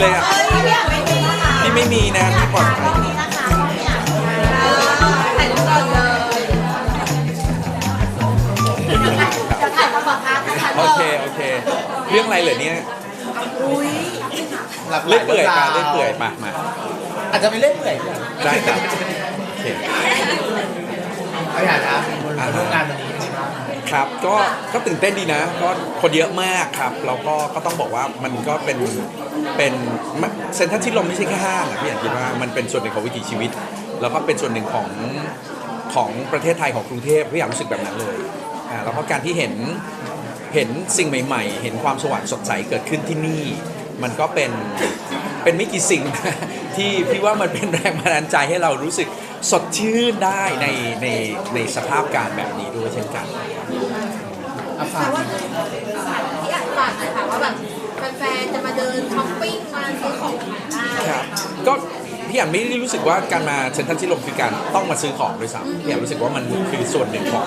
เลยอะเอ้ยไม่อยากไม่มีนะคะที่ไม่มีนะที่ปลอดภัยมีนะคะไม่อยากเออถ่ายรูปก่อนเลยเดี๋ยวถ่ายมาบอกค่ะถ่ายโอเค โอเค เรื่องอะไรเหรอเนี่ยอุ้ยหลากหลาเลื่อยเปื่อยงปะราวเลื่อยเปื่อยปะมาอาจจะเป็นเล่อยเปื่อยพี่ได้ครับโอเคเอาอย่างนะคนมาร่วมงานวันนี้เป็นไงบ้าง ครับก็ก็ตื่นเต้นดีนะ ก็คนเยอะมากครับแล้วก็ก็ต้องบอกว่ามันก็เป็นเป็นเซ็นทรัลชิดลมไม่ใช่แค่ห้างอะพี่อยากคิดว่ามันเป็นส่วนหนึ่งของวิถีชีวิต แล้วก็เป็นส่วนหนึ่งของของประเทศไทยของกรุงเทพพี่อยากรู้สึกแบบนั้นเลยอ่าแล้วก็การที่เห็นเห็นสิ่งใหม่ ๆ เห็นความสว่างสดใสเกิดขึ้นที่นี่ มันก็เป็นเป็นไม่กี่สิ่ง ที่พี่ว่ามันเป็นแรงบันดาลใจให้เรารู้สึกสดชื่นได้ในในในสภาพการแบบนี้ด้วยเช่นกันอาฝากที่อ่านฝากหน่อยค่ะว่าแบบแฟนๆจะมาเดินช้อปปิ้งมาซื้อของได้ครับก็ พี่อ่านไม่ได้รู้สึกว่าการมาเซ็นทรัลชิดลมคือการต้องมาซื้อของด้วยซ้ำพี่อ่านรู้สึกว่ามันคือส่วนหนึ่งของ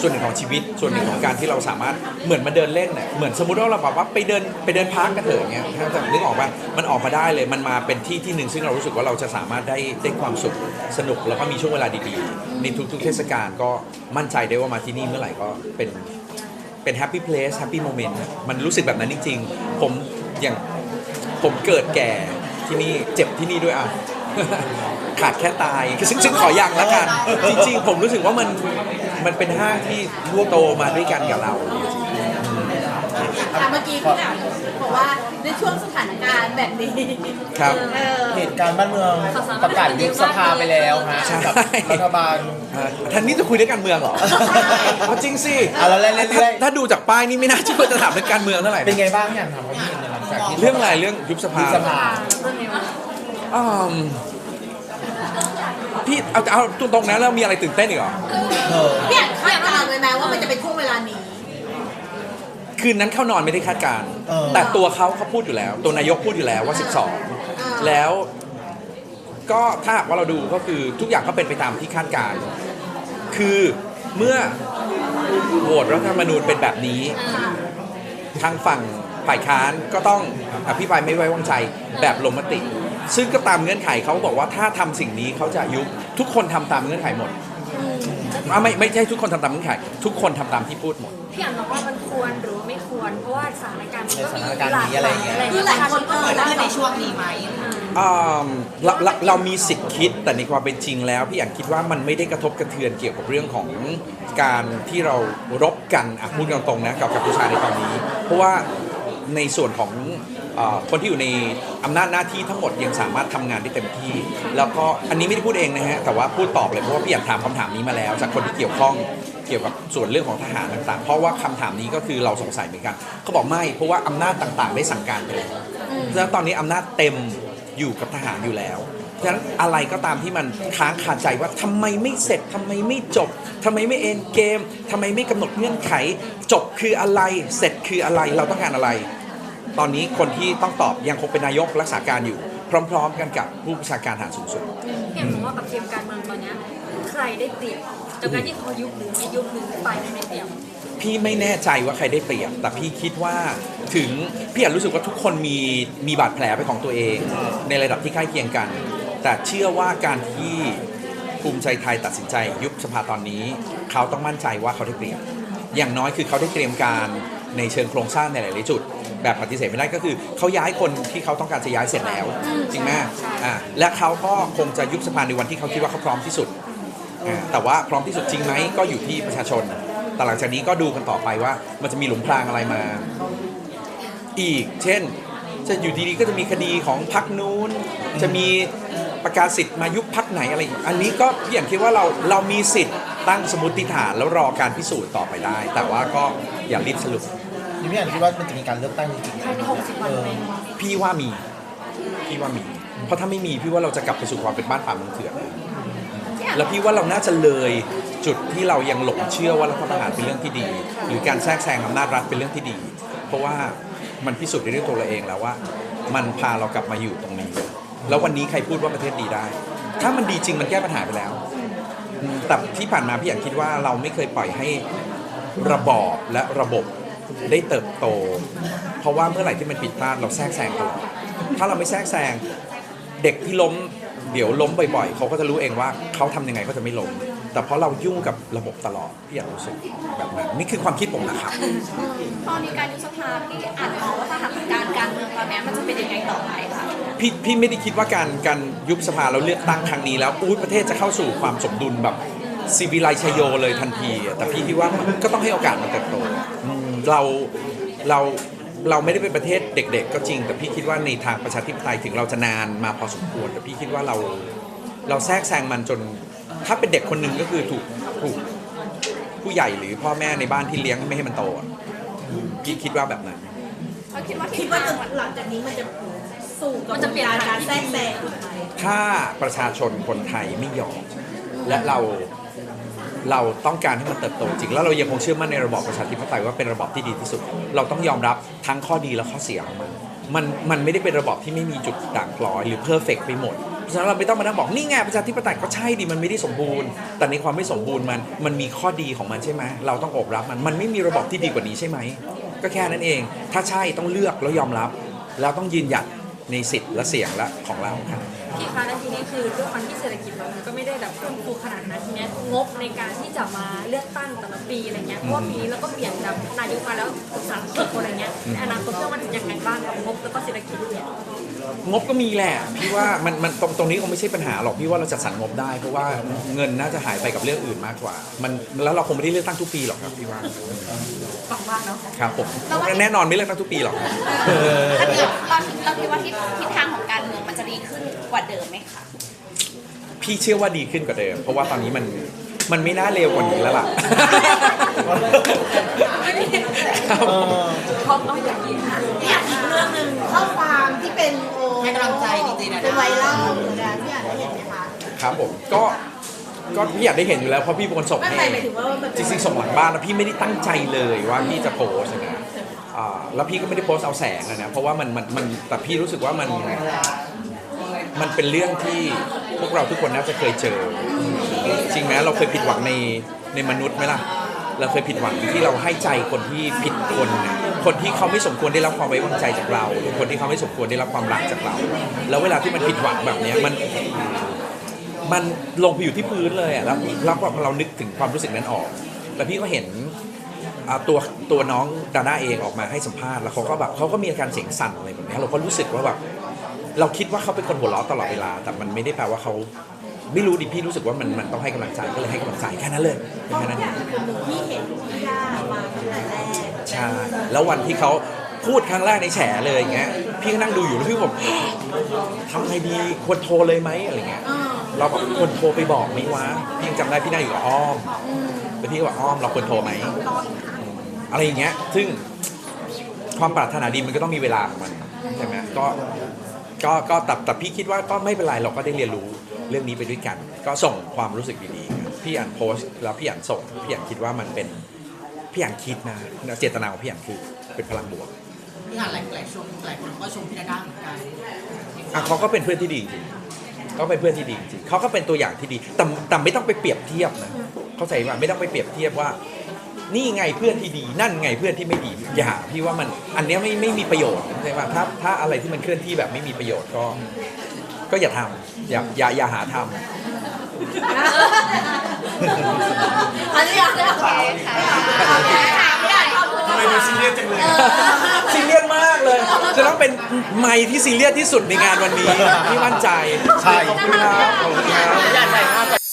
ส่วนหนึ่งของชีวิต ส่วนหนึ่งของการที่เราสามารถเหมือนมาเดินเล่นเนี่ยเหมือนสมมติว่าเราแบบว่าไปเดินไปเดินพาร์กกันเถอะเงี้ยถ้าจะนึกออกป่ะมันออกมาได้เลยมันมาเป็นที่ที่หนึ่งซึ่งเรารู้สึกว่าเราจะสามารถได้ได้ความสุขสนุกแล้วก็มีช่วงเวลาดีๆ ในทุกๆเทศกาลก็มั่นใจได้ว่ามาที่นี่เมื่อไหร่ก็เป็นเป็นแฮปปี้เพลสแฮปปี้โมเมนต์มันรู้สึกแบบนั้นจริงๆ ผมอย่างผมเกิดแก่ที่นี่เจ็บที่นี่ด้วยอะ ขาดแค่ตายคือซึ่งซึ่งขออย่างละกัน จริงๆ ผมรู้สึกว่ามันมันเป็นห้างที่โตมาด้วยกันกับเราแต่เมื่อกี้พี่อ่านบอกว่าในช่วงสถานการณ์แบบนี้ครับ เออ เหตุการณ์บ้านเมืองประกาศยุบสภาไปแล้วฮะใช่ กับรัฐบาล อ่าท่านนี้จะคุยเรื่องการเมืองเหรอเอาจริงสิเอาแล้วเรื่อยๆถ้าถ้าดูจากป้ายนี่ไม่น่าเชื่อว่าจะถามเรื่องการเมืองเท่าไหร่เป็นไงบ้างอย่างทำเขาที่เห็นหลังจากที่เรื่องอะไรเรื่องยุบสภา ยุบสภาอื มพี่เอาเอาตรงๆนะแล้วมีอะไรตื่นเต้นอีกเหรอเออพี่อ่านคาดการณ์ไว้ไหมว่ามันจะเป็นช่วงเวลานี้ คืนนั้นเข้านอนไม่ได้คาดการณ์เออ แต่ตัวเขาเขาพูดอยู่แล้ว ตัวนายกพูดอยู่แล้วว่า 12 แล้ว ก็ถ้าหากว่าเราดูก็คือทุกอย่างก็เป็นไปตามที่คาดการณ์คือเมื่อโหวตรัฐธรรมนูญเป็นแบบนี้ ทางฝั่งฝ่ายค้านก็ต้องอภิปรายไม่ไว้วางใจแบบลงมติ ซึ่งก็ตามเงื่อนไขเขาบอกว่าถ้าทำสิ่งนี้เขาจะยุบทุกคนทำตามเงื่อนไขหมดอะไม่ไม่ใช่ทุกคนทำตามเงื่อนไขทุกคนทำตามที่พูดหมดพี่อ่านบอกว่ามันควรหรือว่าไม่ควรเพราะว่าสถานการณ์มันก็มีในสถานการณ์นี้อะไรอย่างเงี้ยคือหลายคนก็เกิดขึ้นในช่วงอ่าเราเราเรามีสิทธิ์คิดแต่ในความเป็นจริงแล้วพี่อยากคิดว่ามันไม่ได้กระทบกระเทือนเกี่ยวกับเรื่องของการที่เรารบกันอะพูดตรงๆนะกับกัมพูชาในตอนนี้ เพราะว่าในส่วนของเอ่อ คนที่อยู่ในอำนาจหน้าที่ทั้งหมดยังสามารถทำงานได้เต็มที่ แล้วก็อันนี้ไม่ได้พูดเองนะฮะแต่ว่าพูดตอบเลยเพราะว่าพี่อยากถามคำถามนี้มาแล้ว จากคนที่เกี่ยวข้องเกี่ยวกับส่วนเรื่องของทหารต่างๆ เพราะว่าคำถามนี้ก็คือเราสงสัยเหมือนกันเขาบอกไม่เพราะว่าอำนาจต่างๆ ได้สั่งการไปแล้วแล้วตอนนี้อำนาจเต็มอยู่กับทหารอยู่แล้วฉะนั้นอะไรก็ตามที่มันค้างคาใจว่าทำไมไม่เสร็จทำไมไม่จบทำไมไม่เอ็นเกมทำไมไม่กำหนดเงื่อนไข จบคืออะไรเสร็จคืออะไรเราต้องการอะไร ตอนนี้คนที่ต้องตอบยังคงเป็นนายกรักษาการอยู่ พร้อม ๆ กันกับผู้บัญชาการทหารสูงสุดพี่อ่านบอกว่ากับเกมการเมืองตอนเนี้ยใครได้เปรียบจากการที่เขายุบหรือไม่ยุบหรือไปไม่ได้เปรียบพี่ไม่แน่ใจว่าใครได้เปรียบ แต่พี่คิดว่าถึงพี่อยากรู้สึกว่าทุกคนมีมีบาดแผลเป็นของตัวเอง ในระดับที่ใกล้เคียงกัน แต่เชื่อว่าการที่ภูมิใจไทยตัดสินใจยุบสภาตอนนี้ เขาต้องมั่นใจว่าเขาได้เปรียบ อย่างน้อยคือเขาได้เตรียมการในเชิงโครงสร้างในหลาย ๆ จุด แบบปฏิเสธไม่ได้ก็คือเขาย้ายคนที่เขาต้องการจะย้ายเสร็จแล้ว จริงไหมอ่าและเขาก็คงจะยุบสภาในวันที่เขาคิดว่าเขาพร้อมที่สุดอ่าแต่ว่าพร้อมที่สุดจริงไหมก็อยู่ที่ประชาชนแต่หลังจากนี้ก็ดูกันต่อไปว่ามันจะมีหลุมพรางอะไรมา อีก เช่น จะอยู่ดีๆก็จะมีคดีของพักนู้น จะมีประกาศสิทธิ์มายุบพักไหนอะไรอีกอันนี้ก็พี่อย่างคิดว่าเราเรามีสิทธิ์ตั้งสมมติฐานแล้วรอการพิสูจน์ต่อไปได้ แต่ว่าก็อย่ารีบสรุป นี่พี่อ่านคิดว่ามันจะมีการเลือกตั้งจริงๆภายใน60วันไหมพี่ว่ามี พี่ว่ามี เพราะถ้าไม่มีพี่ว่าเราจะกลับไปสู่ความเป็นบ้านป่าเมืองเถื่อนแล้วพี่ว่าเราน่าจะเลยจุดที่เรายังหลงเชื่อว่ารัฐประหารเป็นเรื่องที่ดี หรือการแทรกแซงอำนาจรัฐเป็นเรื่องที่ดี เพราะว่ามันพิสูจน์ได้ด้วยตัวเราเองแล้วว่า มันพาเรากลับมาอยู่ตรงนี้ แล้ววันนี้ใครพูดว่าประเทศดีได้ ถ้ามันดีจริงมันแก้ปัญหาไปแล้วอืมแต่ที่ผ่านมาพี่อยากคิดว่าเราไม่เคยปล่อยให้ระบอบและระบบ ได้เติบโต เพราะว่าเมื่อไหร่ที่มันผิดพลาดเราแทรกแซงตลอดถ้าเราไม่แทรกแซงเด็กที่ล้มเดี๋ยวล้มบ่อยๆ เขาก็จะรู้เองว่าเขาทำยังไงก็จะไม่ล้ม แต่เพราะเรายุ่งกับระบบตลอดพี่อยากรู้สึกแบบนั้นนี่คือความคิดผมนะครับพอมีการยุบสภาพี่อ่านมองว่าสถานการณ์การเมืองตอนเนี้ยมันจะเป็นยังไงต่อไปคะพี่พี่ไม่ได้คิดว่าการการยุบสภาแล้วเลือกตั้งครั้งนี้แล้วอุ้ยประเทศจะเข้าสู่ความสมดุลแบบ ซีวิไลชโยเลยทันทีอะแต่พี่คิดว่ามันก็ต้องให้โอกาสมันเติบโตอืมเราเราเราไม่ได้เป็นประเทศเด็ก ๆ ก็จริง แต่พี่คิดว่าในทางประชาธิปไตยถึงเราจะนานมาพอสมควรแต่พี่คิดว่าเราเราแทรกแซงมันจน ถ้าเป็นเด็กคนหนึ่งก็คือถูกถูกผู้ใหญ่หรือพ่อแม่ในบ้านที่เลี้ยงไม่ให้มันโตอะพี่คิดว่าแบบนั้น เขาคิดว่าคิดว่าหลังจากนี้มันจะสู่กระบวนการการแทรกแซงถ้าประชาชนคนไทยไม่ยอม และเรา เราต้องการให้มันเติบโตจริง แล้วเรายังคงเชื่อมั่นในระบอบประชาธิปไตยว่าเป็นระบอบที่ดีที่สุด เราต้องยอมรับทั้งข้อดีและข้อเสียของมันมันมันไม่ได้เป็นระบอบที่ไม่มีจุดด่างพร้อยหรือเพอร์เฟกไปหมดเพราะฉะนั้นเราไม่ต้องมานั่งบอกนี่ไงประชาธิปไตยก็ใช่ดิมันไม่ได้สมบูรณ์ แต่ในความไม่สมบูรณ์มันมันมีข้อดีของมันใช่ไหมเราต้องอบรับมันมันไม่มีระบอบที่ดีกว่านี้ใช่ไหมก็แค่นั้นเอง ถ้าใช่ต้องเลือกแล้วยอมรับ แล้วต้องยืนหยัดในสิทธิ์และเสียงและของเราครับ พี่คะแล้วทีนี้คือด้วยความที่เศรษฐกิจมันก็ไม่ได้แบบเฟื่องฟูขนาดนั้นทีเนี้ยงบในการที่จะมาเลือกตั้งแต่ละปีอะไรเงี้ยเพราะว่าปีนี้เราก็เปลี่ยนแบบนายกมาแล้วสามสิบคนอะไรเงี้ยในอนาคตก็มันยังไงบ้างกับงบแล้วก็เศรษฐกิจเนี่ยงบก็มีแหละพี่ว่ามันมันตรงตรงนี้คงไม่ใช่ปัญหาหรอกพี่ว่าเราจัดสรรงบได้เพราะว่าเงินน่าจะหายไปกับเรื่องอื่นมากกว่า มันแล้วเราคงไม่ได้เลือกตั้งทุกปีหรอกครับพี่ว่าฟังว่าเนาะครับผมแน่นอนไม่เลือกตั้งทุกปีหรอกครับแล้วเดี๋ยวเราเราคิดว่าทิศทิศทางของการเมืองมันจะดีขึ้นกว่าเดิมไหมคะพี่เชื่อว่าดีขึ้นกว่าเดิม เพราะว่าตอนนี้มันมันไม่น่าเลวกว่านี้แล้วล่ะครับ พร้อมเอาอย่างนี้อยากอีกเรื่องหนึ่งข้อความที่เป็นโอ้ให้กำลังใจจริงๆนะ เป็นไวรัลเหมือนกันที่อยากได้เห็นไหมคะ ครับผมก็ก็พี่อยากได้เห็นอยู่แล้วเพราะพี่เป็นคนส่งไม่ให้หมายถึงว่ามันจริงๆส่งหลังบ้านนะพี่ไม่ได้ตั้งใจเลยว่าพี่จะโพสต์นะอ่าแล้วพี่ก็ไม่ได้โพสต์เอาแสงอะนะเพราะว่ามันมันมันแต่พี่รู้สึกว่ามัน มันเป็นเรื่องที่พวกเราทุกคนน่าจะเคยเจอ จริงไหมเราเคยผิดหวังในในมนุษย์ไหมล่ะ เราเคยผิดหวังที่เราให้ใจคนที่ผิดคนนะคนที่เขาไม่สมควรได้รับความไว้วางใจจากเราหรือคนที่เขาไม่สมควรได้รับความรักจากเรา แล้วเวลาที่มันผิดหวังแบบเนี้ยมันมันลงไปอยู่ที่พื้นเลยอะแล้วแล้วพอเรานึกถึงความรู้สึกนั้นออกแต่พี่ก็เห็นตัวตัวน้องดาน่าเองออกมาให้สัมภาษณ์แล้วเขาก็แบบเขาก็มีอาการเสียงสั่นอะไรแบบนี้เราก็รู้สึกว่าแบบ เราคิดว่าเขาเป็นคนหัวเราะตลอดเวลา แต่มันไม่ได้แปลว่าเขาไม่รู้ดิพี่รู้สึกว่ามันมันต้องให้กำลังใจก็เลยให้กำลังใจแค่นั้นเลยเป็นแค่นั้นเองคนหนึ่งที่เห็นพี่ย่ามาตั้งแต่แรกใช่แล้ววันที่เขาพูดครั้งแรกในแฉเลยอย่างเงี้ยพี่ก็นั่งดูอยู่แล้วพี่ก็บอกทำไงดีควรโทรเลยไหมอะไรเงี้ยอ่าเราแบบควรโทรไปบอกไหมวะพี่ยังจำได้พี่นั่งอยู่กับอ้อมแล้วพี่ก็บอกอ้อมเราควรโทรไหมอะไรอย่างเงี้ย ซึ่งความปรารถนาดีมันก็ต้องมีเวลาของมันใช่ไหมก็ ก็ก็แต่แต่พี่คิดว่าก็ไม่เป็นไรเราก็ได้เรียนรู้เรื่องนี้ไปด้วยกัน ก็ส่งความรู้สึกดีๆกันพี่อ่านโพสต์แล้วพี่อ่านส่งพี่อ่านคิดว่ามันเป็นพี่อ่านคิดนะเจตนาของพี่อ่านคือเป็นพลังบวกพี่อ่านหลายหลายชมหลายคนก็ชมพี่ดาด้าเหมือนกันอะเขาก็เป็นเพื่อนที่ดีจริงๆเขาเป็นเพื่อนที่ดีจริงเขาก็เป็นตัวอย่างที่ดีแต่แต่ไม่ต้องไปเปรียบเทียบนะเข้าใจว่าไม่ต้องไปเปรียบเทียบว่า นี่ไงเพื่อนที่ดี นั่นไงเพื่อนที่ไม่ดี อย่าพี่ว่ามันอันเนี้ยไม่ไม่มีประโยชน์ใช่ไหมถ้าถ้าอะไรที่มันเคลื่อนที่แบบไม่มีประโยชน์ก็ ก็อย่าทำอย่าอย่าอย่าหาทำอันนี้อยากได้โอเคค่ะถามไม่ได้ขอบคุณทำไมดูซีเรียสจังเลยซีเรียสมากเลย จะต้องเป็นไมค์ที่ซีเรียสที่สุดในงานวันนี้พี่มั่นใจ ใช่ ขอบคุณครับ ขอบคุณครับ อยากใส่ภาพ